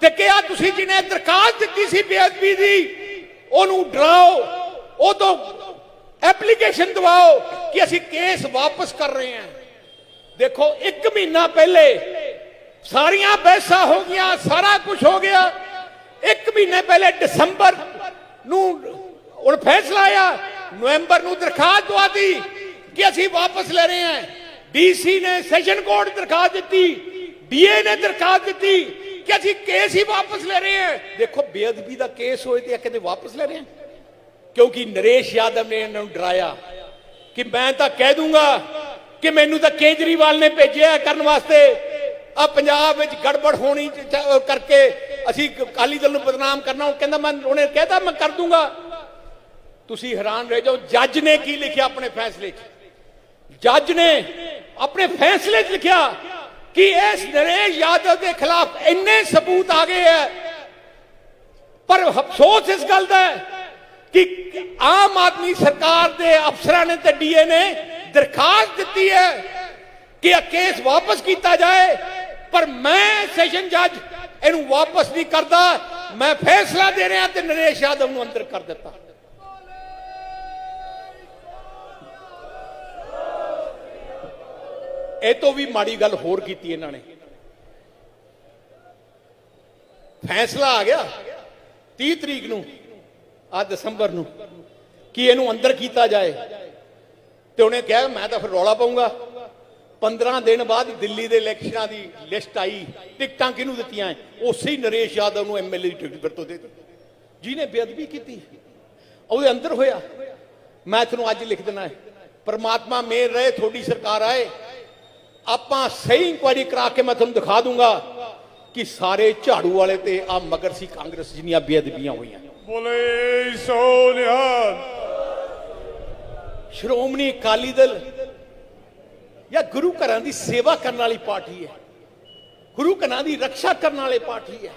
ਤੇ ਕਿਹਾ, ਤੁਸੀਂ ਜਿਹਨੇ ਦਰਖਾਸਤ ਦਿੱਤੀ ਸੀ ਬੇਅਦਬੀ ਦੀ, ਉਹਨੂੰ ਡਰਾਓ। ਉਹ ਤੋਂ ਐਪਲੀਕੇਸ਼ਨ ਦਵਾਓ ਕਿ ਅਸੀਂ ਕੇਸ ਵਾਪਸ ਕਰ ਰਹੇ ਹਾਂ। ਦੇਖੋ 1 ਮਹੀਨਾ ਪਹਿਲੇ ਸਾਰੀਆਂ ਬਹਿਸਾਂ ਹੋ ਗਈਆਂ, ਸਾਰਾ ਕੁਝ ਹੋ ਗਿਆ। 1 ਮਹੀਨੇ ਪਹਿਲੇ ਦਸੰਬਰ ਨੂੰ ਹੁਣ ਫੈਸਲਾ ਆਇਆ, ਨਵੰਬਰ ਨੂੰ ਦਰਖਾਸਤ ਦਵਾਤੀ ਕਿ ਅਸੀਂ ਵਾਪਸ ਲੈ ਰਹੇ ਹਾਂ। ਡੀਸੀ ਨੇ ਸੈਸ਼ਨ ਕੋਰਟ ਦਰਖਾਸਤ ਦਿੱਤੀ ਡੀਏ ਨੇ ਦਰਖਾਸਤ ਦਿੱਤੀ ਕਿ ਅਸੀਂ ਕੇਸ ਹੀ ਵਾਪਸ ਲੈ ਰਹੇ ਹਾਂ। ਦੇਖੋ, ਬੇਅਦਬੀ ਦਾ ਕੇਸ ਹੋਏ ਤੇ ਇਹ ਵਾਪਸ ਲੈ ਰਹੇ ਹਾਂ। ਕਿਉਂਕਿ ਨਰੇਸ਼ ਯਾਦਵ ਨੇ ਇਹਨਾਂ ਨੂੰ ਡਰਾਇਆ ਕਿ ਮੈਂ ਤਾਂ ਕਹਿ ਦੂੰਗਾ ਕਿ ਮੈਨੂੰ ਤਾਂ ਕੇਜਰੀਵਾਲ ਨੇ ਭੇਜਿਆ ਕਰਨ ਵਾਸਤੇ। ਆ ਪੰਜਾਬ ਵਿੱਚ ਗੜਬੜ ਹੋਣੀ ਕਰਕੇ ਅਸੀਂ ਅਕਾਲੀ ਦਲ ਨੂੰ ਬਦਨਾਮ ਕਰਨਾ, ਉਹ ਕਹਿੰਦਾ ਮੈਂ ਉਹਨੇ ਕਹਿਤਾ ਮੈਂ ਕਰ ਦੂੰਗਾ। ਤੁਸੀਂ ਹੈਰਾਨ ਰਹਿ ਜਾਓ, ਜੱਜ ਨੇ ਕੀ ਲਿਖਿਆ ਆਪਣੇ ਫੈਸਲੇ 'ਚ? ਜੱਜ ਨੇ ਆਪਣੇ ਫੈਸਲੇ 'ਚ ਲਿਖਿਆ ਕਿ ਇਸ ਨਰੇਸ਼ ਯਾਦਵ ਦੇ ਖਿਲਾਫ ਇੰਨੇ ਸਬੂਤ ਆ ਗਏ ਹੈ। ਪਰ ਅਫਸੋਸ ਇਸ ਗੱਲ ਦਾ ਹੈ ਕਿ ਆਮ ਆਦਮੀ ਸਰਕਾਰ ਦੇ ਅਫਸਰਾਂ ਨੇ ਤੇ ਡੀਏ ਨੇ ਦਰਖਾਸਤ ਦਿੱਤੀ ਹੈ ਕਿ ਇਹ ਕੇਸ ਵਾਪਸ ਕੀਤਾ ਜਾਏ, ਪਰ ਮੈਂ ਸੈਸ਼ਨ ਜੱਜ ਇਹਨੂੰ ਵਾਪਸ ਨਹੀਂ ਕਰਦਾ। ਮੈਂ ਫੈਸਲਾ ਦੇ ਰਿਹਾ ਤੇ ਨਰੇਸ਼ ਯਾਦਵ ਨੂੰ ਅੰਦਰ ਕਰ ਦਿੱਤਾ। ਇਹ ਤੋਂ ਵੀ ਮਾੜੀ ਗੱਲ ਹੋਰ ਕੀਤੀ ਇਹਨਾਂ ਨੇ। ਫੈਸਲਾ ਆ ਗਿਆ। 30 ਤਰੀਕ ਨੂੰ ਆ ਦਸੰਬਰ ਨੂੰ ਕਿ ਇਹਨੂੰ ਅੰਦਰ ਕੀਤਾ ਜਾਏ। ਤੇ ਉਹਨੇ ਕਿਹਾ, ਮੈਂ ਤਾਂ ਫਿਰ ਰੌਲਾ ਪਾਉਂਗਾ 15 ਦਿਨ ਬਾਅਦ ਦਿੱਲੀ ਦੇ ਇਲੈਕਸ਼ਨਾਂ ਦੀ ਲਿਸਟ ਆਈ, ਟਿਕਟਾਂ ਕਿਹਨੂੰ ਦਿੱਤੀਆਂ ਉਸੇ ਹੀ ਨਰੇਸ਼ ਯਾਦਵ ਨੂੰ ਐਮਐਲਏ ਦੀ ਟਿਕਟ ਫਿਰ ਤੋਂ ਦੇ ਦਿੱਤੀ। ਜਿਹਨੇ ਬੇਅਦਬੀ ਕੀਤੀ। ਉਹਦੇ ਅੰਦਰ ਹੋਇਆ। ਮੈਂ ਤੁਹਾਨੂੰ ਅੱਜ ਲਿਖ ਦੇਣਾ ਹੈ ਪਰਮਾਤਮਾ ਮੇਰ ਰਹੇ, ਤੁਹਾਡੀ ਸਰਕਾਰ ਆਏ। ਆਪਾਂ ਸਹੀ ਇਨਕੁਆਇਰੀ ਕਰਾ ਕੇ ਮੈਂ ਤੁਹਾਨੂੰ ਦਿਖਾ ਦੂੰਗਾ ਕਿ ਸਾਰੇ ਝਾੜੂ ਵਾਲੇ ਤੇ ਆ ਮਗਰ ਸੀ ਕਾਂਗਰਸ ਜਿੰਨੀਆਂ ਬੇਅਦਬੀਆਂ ਹੋਈਆਂ। ਬੋਲੇ ਸੋ ਨਿਹਾਲ ਸ਼੍ਰੋਮਣੀ ਅਕਾਲੀ ਦਲ ਜਾਂ ਗੁਰੂ ਘਰਾਂ ਦੀ ਸੇਵਾ ਕਰਨ ਵਾਲੀ ਪਾਰਟੀ ਹੈ। ਗੁਰੂ ਘਰਾਂ ਦੀ ਰੱਖਿਆ ਕਰਨ ਵਾਲੀ ਪਾਰਟੀ ਹੈ।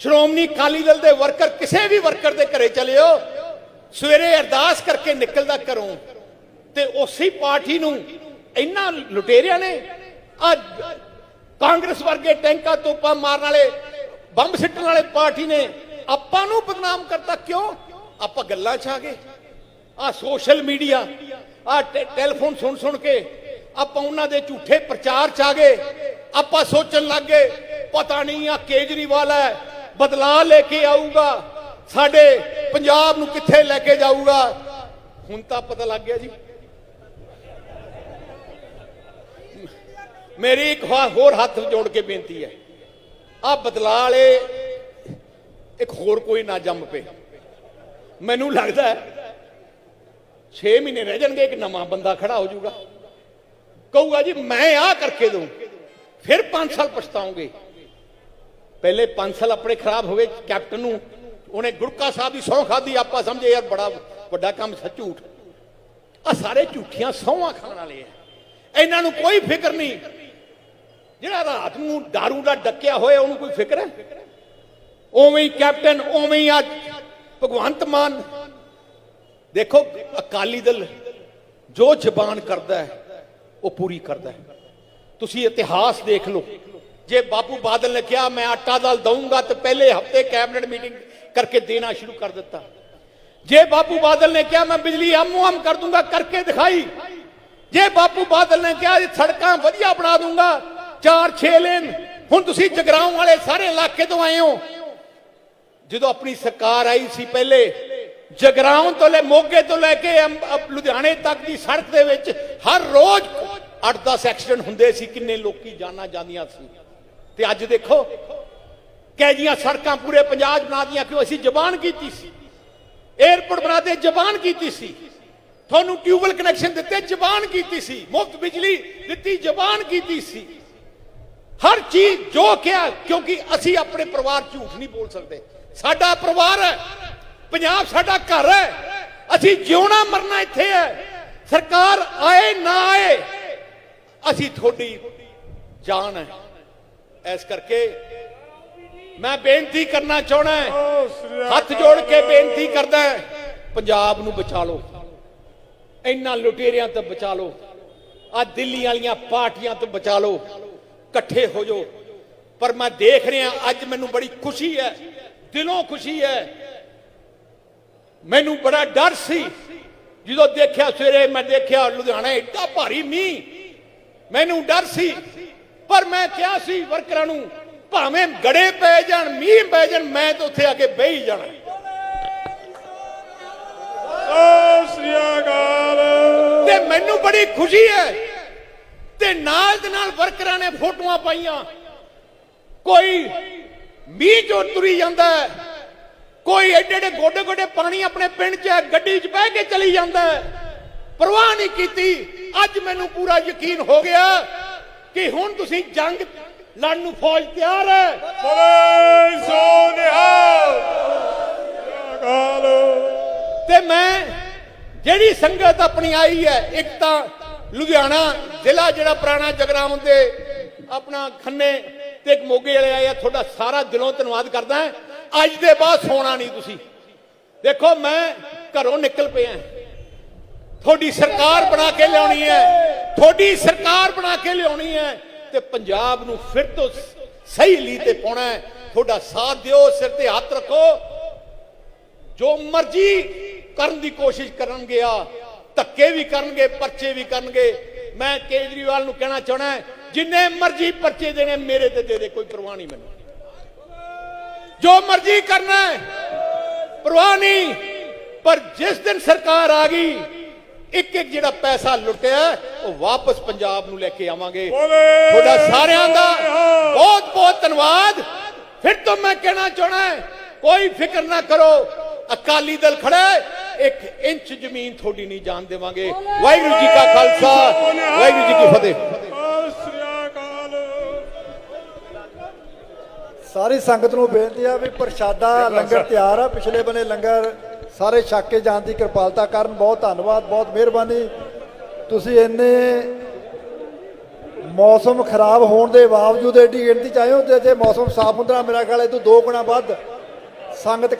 ਸ਼੍ਰੋਮਣੀ ਅਕਾਲੀ ਦਲ ਦੇ ਵਰਕਰ ਕਿਸੇ ਵੀ ਵਰਕਰ ਦੇ ਘਰੇ ਚਲਿਓ, ਸਵੇਰੇ ਅਰਦਾਸ ਕਰਕੇ ਨਿਕਲਦਾ ਘਰੋਂ ਤੇ ਉਸੇ ਪਾਰਟੀ ਨੂੰ ਇੰਨਾ ਲੁਟੇਰਿਆਂ ਨੇ ਅੱਜ ਕਾਂਗਰਸ ਵਰਗੇ ਟੈਂਕਾਂ ਤੋਪਾਂ ਮਾਰਨ ਵਾਲੇ, ਬੰਬ ਸਿੱਟਣ ਵਾਲੇ ਪਾਰਟੀ ਨੇ ਆਪਾਂ ਨੂੰ ਬਦਨਾਮ ਕਰਤਾ ਕਿਉਂ? ਆਪਾਂ ਗੱਲਾਂ 'ਚ ਆ ਗਏ। ਆ ਸੋਸ਼ਲ ਮੀਡੀਆ ਆ ਟੈਲੀਫੋਨ ਸੁਣ ਸੁਣ ਕੇ ਆਪਾਂ ਉਹਨਾਂ ਦੇ ਝੂਠੇ ਪ੍ਰਚਾਰ ਚ ਆ ਗਏ। ਆਪਾਂ ਸੋਚਣ ਲੱਗ ਗਏ, ਪਤਾ ਨਹੀਂ ਆ ਕੇਜਰੀਵਾਲ ਹੈ, ਬਦਲਾ ਲੈ ਕੇ ਆਊਗਾ। ਸਾਡੇ ਪੰਜਾਬ ਨੂੰ ਕਿੱਥੇ ਲੈ ਕੇ ਜਾਊਗਾ? ਹੁਣ ਤਾਂ ਪਤਾ ਲੱਗ ਗਿਆ ਜੀ। ਮੇਰੀ ਇੱਕ ਹੋਰ ਹੱਥ ਜੋੜ ਕੇ ਬੇਨਤੀ ਹੈ। ਆ ਬਦਲਾਅ ਵਾਲੇ ਇੱਕ ਹੋਰ ਕੋਈ ਨਾ ਜੰਮ ਪਏ। ਮੈਨੂੰ ਲੱਗਦਾ ਹੈ 6 ਮਹੀਨੇ ਰਹਿ ਜਾਣਗੇ, ਇੱਕ ਨਵਾਂ ਬੰਦਾ ਖੜਾ ਹੋ ਜਾਊਗਾ। ਕਹੂਗਾ ਜੀ, ਮੈਂ ਆਹ ਕਰਕੇ ਦੂੰ ਫਿਰ 5 ਸਾਲ ਪਛਤਾਉਂਗੇ। ਪਹਿਲੇ 5 ਸਾਲ ਆਪਣੇ ਖਰਾਬ ਹੋਵੇ, ਕੈਪਟਨ ਨੂੰ, ਉਹਨੇ ਗੁਰਕਾ ਸਾਹਿਬ ਦੀ ਸਹੁੰ ਖਾਦੀ ਆਪਾਂ ਸਮਝੇ, ਯਾਰ ਬੜਾ ਵੱਡਾ ਕੰਮ ਸੱਚ ਝੂਠ। ਆ ਸਾਰੇ ਝੂਠੀਆਂ ਸਹੁੰਆਂ ਖਾਣ ਵਾਲੇ ਆ। ਇਹਨਾਂ ਨੂੰ ਕੋਈ ਫਿਕਰ ਨਹੀਂ। ਜਿਹੜਾ ਰਾਤ ਨੂੰ दारू ਦਾ ਡੱਕਿਆ ਹੋਇਆ, ਉਹਨੂੰ ਕੋਈ ਫਿਕਰ ਹੈ? ਉਵੇਂ ਹੀ ਕੈਪਟਨ, ਉਵੇਂ ਹੀ ਅੱਜ। ਭਗਵੰਤ ਮਾਨ, ਦੇਖੋ, ਅਕਾਲੀ ਦਲ ਜੋ ਜ਼ਬਾਨ ਕਰਦਾ ਹੈ, ਉਹ ਪੂਰੀ ਕਰਦਾ ਹੈ। ਤੁਸੀਂ ਇਤਿਹਾਸ ਦੇਖ ਲਓ। ਜੇ ਬਾਪੂ ਬਾਦਲ ਨੇ ਕਿਹਾ, ਮੈਂ ਆਟਾ ਦਾਲ ਦਊਂਗਾ ਤੇ ਪਹਿਲੇ ਹਫ਼ਤੇ ਕੈਬਨਿਟ ਮੀਟਿੰਗ ਕਰਕੇ ਦੇਣਾ ਸ਼ੁਰੂ ਕਰ ਦਿੱਤਾ। ਜੇ ਬਾਪੂ ਬਾਦਲ ਨੇ ਕਿਹਾ, ਮੈਂ ਬਿਜਲੀ ਆਮੋ ਆਮ ਕਰ ਦੂੰਗਾ ਕਰਕੇ ਦਿਖਾਈ। ਜੇ ਬਾਪੂ ਬਾਦਲ ਨੇ ਕਿਹਾ ਸੜਕਾਂ ਵਧੀਆ ਬਣਾ ਦੂੰਗਾ 4-6 ਲੇਨ, ਹੁਣ ਤੁਸੀਂ ਜਗਰਾਉਂ ਵਾਲੇ ਸਾਰੇ ਇਲਾਕੇ ਤੋਂ ਆਏ ਹੋ ਜਦੋਂ ਆਪਣੀ ਸਰਕਾਰ ਆਈ ਸੀ ਪਹਿਲੇ, ਜਗਰਾਉਂ ਤੋਂ ਲੈ ਮੋਗੇ ਤੋਂ ਲੈ ਕੇ ਲੁਧਿਆਣੇ ਤੱਕ ਦੀ ਸੜਕ ਦੇ ਵਿੱਚ ਹਰ ਰੋਜ਼ 8-10 ਐਕਸੀਡੈਂਟ ਹੁੰਦੇ ਸੀ, ਕਿੰਨੇ ਲੋਕੀ ਜਾਨਾਂ ਜਾਂਦੀਆਂ ਸੀ। ਤੇ ਅੱਜ ਦੇਖੋ, ਕਹਿ ਜੀਆਂ ਸੜਕਾਂ ਪੂਰੇ ਪੰਜਾਬ ਬਣਾ ਦੀਆਂ ਕਿਉਂ ਅਸੀਂ ਜ਼ਬਾਨ ਕੀਤੀ ਸੀ? 에ਅਰਪੋਰਟ ਬਣਾਤੇ ਜ਼ਬਾਨ ਕੀਤੀ ਸੀ। ਤੁਹਾਨੂੰ ਟਿਊਬਲ ਕਨੈਕਸ਼ਨ ਦਿੱਤੇ, ਜ਼ਬਾਨ ਕੀਤੀ ਸੀ। ਮੁਫਤ ਬਿਜਲੀ ਦਿੱਤੀ, ਜ਼ਬਾਨ ਕੀਤੀ ਸੀ। ਹਰ ਚੀਜ਼ ਜੋ ਕਿਹਾ, ਕਿਉਂਕਿ ਅਸੀਂ ਆਪਣੇ ਪਰਿਵਾਰ ਝੂਠ ਨਹੀਂ ਬੋਲ ਸਕਦੇ। ਸਾਡਾ ਪਰਿਵਾਰ ਹੈ, ਪੰਜਾਬ ਸਾਡਾ ਘਰ ਹੈ, ਅਸੀਂ ਜਿਉਣਾ ਮਰਨਾ ਇੱਥੇ ਹੈ, ਸਰਕਾਰ ਆਏ ਨਾ ਆਏ, ਅਸੀਂ ਤੁਹਾਡੀ ਜਾਨ ਹੈ। ਇਸ ਕਰਕੇ ਮੈਂ ਬੇਨਤੀ ਕਰਨਾ ਚਾਹਣਾ ਹੱਥ ਜੋੜ ਕੇ ਬੇਨਤੀ ਕਰਦਾ ਪੰਜਾਬ ਨੂੰ ਬਚਾ ਲਓ। ਇਹਨਾਂ ਲੁਟੇਰਿਆਂ ਤੋਂ ਬਚਾ ਲਓ ਆ ਦਿੱਲੀ ਵਾਲੀਆਂ ਪਾਰਟੀਆਂ ਤੋਂ ਬਚਾ ਲਓ, ਇਕੱਠੇ ਹੋ ਜਾਓ। ਪਰ ਮੈਂ ਦੇਖ ਰਿਹਾ, ਅੱਜ ਮੈਨੂੰ ਬੜੀ ਖੁਸ਼ੀ ਹੈ ਦਿਲੋਂ ਖੁਸ਼ੀ ਹੈ। ਮੈਨੂੰ ਬੜਾ ਡਰ ਸੀ। ਜਦੋਂ ਦੇਖਿਆ ਸਵੇਰੇ ਮੈਂ ਦੇਖਿਆ ਲੁਧਿਆਣਾ ਏਡਾ ਭਾਰੀ ਮੀਂਹ ਮੈਨੂੰ ਡਰ ਸੀ। ਪਰ ਮੈਂ ਕਿਹਾ ਸੀ ਵਰਕਰਾਂ ਨੂੰ ਭਾਵੇਂ ਗੜੇ ਪੈ ਜਾਣ ਮੀਂਹ ਪੈ ਜਾਣ ਮੈਂ ਤਾਂ ਉੱਥੇ ਆ ਕੇ ਬਹਿ ਹੀ ਜਾਣਾ। ਸ੍ਰੀ ਅਕਾਲ। ਤੇ ਮੈਨੂੰ ਬੜੀ ਖੁਸ਼ੀ ਹੈ ਤੇ ਨਾਲ ਦੇ ਨਾਲ ਵਰਕਰਾਂ ਨੇ ਫੋਟੋਆਂ ਪਾਈਆਂ। ਕੋਈ ਮੀਂਹ ਚੋਂ ਤੁਰੀ ਜਾਂਦਾ ਹੈ। ਕੋਈ ਏਡੇ ਏਡੇ ਗੋਡੇ ਗੋਡੇ ਪਾਣੀ ਆਪਣੇ ਪਿੰਡ 'ਚ ਗੱਡੀ 'ਚ ਬਹਿ ਕੇ ਚਲੀ ਜਾਂਦਾ ਪਰਵਾਹ ਨਹੀਂ ਕੀਤੀ। ਅੱਜ ਮੈਨੂੰ ਪੂਰਾ ਯਕੀਨ ਹੋ ਗਿਆ ਕਿ ਹੁਣ ਤੁਸੀਂ ਜੰਗ ਲੜਨ ਨੂੰ ਫੌਜ ਤਿਆਰ ਹੈ। ਬੋਲੇ ਸੋ ਨਿਹਾਲ ਅਕਾਲ ਤੇ ਮੈਂ ਜਿਹੜੀ ਸੰਗਤ ਆਪਣੀ ਆਈ ਹੈ ਇੱਕ ਤਾਂ ਲੁਧਿਆਣਾ ਜ਼ਿਲ੍ਹਾ ਜਿਹੜਾ ਪੁਰਾਣਾ ਜਗਰਾਉਂ ਦੇ ਆਪਣਾ ਖੰਨੇ ਤੇ ਇੱਕ ਮੋਗੇ ਵਾਲੇ ਆਏ ਆ, ਤੁਹਾਡਾ ਸਾਰਾ ਦਿਲੋਂ ਧੰਨਵਾਦ ਕਰਦਾ ਅੱਜ ਦੇ ਬਾਅਦ ਸੋਣਾ ਨਹੀਂ ਤੁਸੀਂ। ਦੇਖੋ, ਮੈਂ ਘਰੋਂ ਨਿਕਲ ਪਿਆ ਤੁਹਾਡੀ ਸਰਕਾਰ ਬਣਾ ਕੇ ਲਿਆਉਣੀ ਹੈ। ਤੁਹਾਡੀ ਸਰਕਾਰ ਬਣਾ ਕੇ ਲਿਆਉਣੀ ਹੈ ਤੇ ਪੰਜਾਬ ਨੂੰ ਫਿਰ ਤੋਂ ਸਹੀ ਲੀ ਤੇ ਪਾਉਣਾ ਹੈ। ਤੁਹਾਡਾ ਸਾਥ ਦਿਓ, ਸਿਰ ਤੇ ਹੱਥ ਰੱਖੋ। ਜੋ ਮਰਜ਼ੀ ਕਰਨ ਦੀ ਕੋਸ਼ਿਸ਼ ਕਰਨਗੇ ਆ, ਧੱਕੇ ਵੀ ਕਰਨਗੇ, ਪਰਚੇ ਵੀ ਕਰਨਗੇ। ਮੈਂ ਕੇਜਰੀਵਾਲ ਨੂੰ ਕਹਿਣਾ ਚਾਹਣਾ ਜਿੰਨੇ ਮਰਜ਼ੀ ਪਰਚੇ ਦੇਣੇ ਮੇਰੇ ਤੇ ਦੇ ਦੇ ਕੋਈ ਪਰਵਾਹ ਨਹੀਂ ਮੈਨੂੰ ਜੋ ਮਰਜ਼ੀ ਕਰਨਾ ਹੈ ਪਰਵਾਹ ਨਹੀਂ ਪਰ ਜਿਸ ਦਿਨ ਸਰਕਾਰ ਆ ਗਈ ਇੱਕ ਇੱਕ ਜਿਹੜਾ ਪੈਸਾ ਲੁੱਟਿਆ ਉਹ ਵਾਪਸ ਪੰਜਾਬ ਨੂੰ ਲੈ ਕੇ ਆਵਾਂਗੇ ਬੋਲੇ ਤੁਹਾਡਾ ਸਾਰਿਆਂ ਦਾ ਬਹੁਤ ਬਹੁਤ ਧੰਨਵਾਦ ਫਿਰ ਤੋਂ ਮੈਂ ਕਹਿਣਾ ਚਾਹਣਾ ਹੈ ਕੋਈ ਫਿਕਰ ਨਾ ਕਰੋ ਅਕਾਲੀ ਦਲ ਖੜਾ ਹੈ ਇੱਕ ਇੰਚ ਜ਼ਮੀਨ ਤੁਹਾਡੀ ਨਹੀਂ ਜਾਣ ਦੇਵਾਂਗੇ ਵਾਹਿਗੁਰੂ ਜੀ ਕਾ ਖਾਲਸਾ ਵਾਹਿਗੁਰੂ ਜੀ ਕੀ ਫਤਿਹ ਸਾਰੀ ਸੰਗਤ ਨੂੰ ਬੇਨਤੀ ਆ ਵੀ ਪ੍ਰਸ਼ਾਦਾ ਲੰਗਰ ਤਿਆਰ ਆ। ਪਿਛਲੇ ਬਨੇ ਲੰਗਰ ਸਾਰੇ ਛੱਕ ਕੇ ਜਾਣ ਦੀ ਕਿਰਪਾਲਤਾ ਕਰਨ। ਬਹੁਤ ਧੰਨਵਾਦ ਬਹੁਤ ਮਿਹਰਬਾਨੀ। ਤੁਸੀਂ ਇੰਨੇ ਮੌਸਮ ਖਰਾਬ ਹੋਣ ਦੇ ਬਾਵਜੂਦ ਏਡੀ ਗਿਣਤੀ ਚ ਆਏ ਹੋ ਤੇ ਜੇ ਮੌਸਮ ਸਾਫ਼ ਹੁੰਦਾ। ਮੇਰਾ ਖਿਆਲ ਇਹ ਤੋਂ ਦੋ ਗੁਣਾ ਵੱਧ ਸੰਗਤ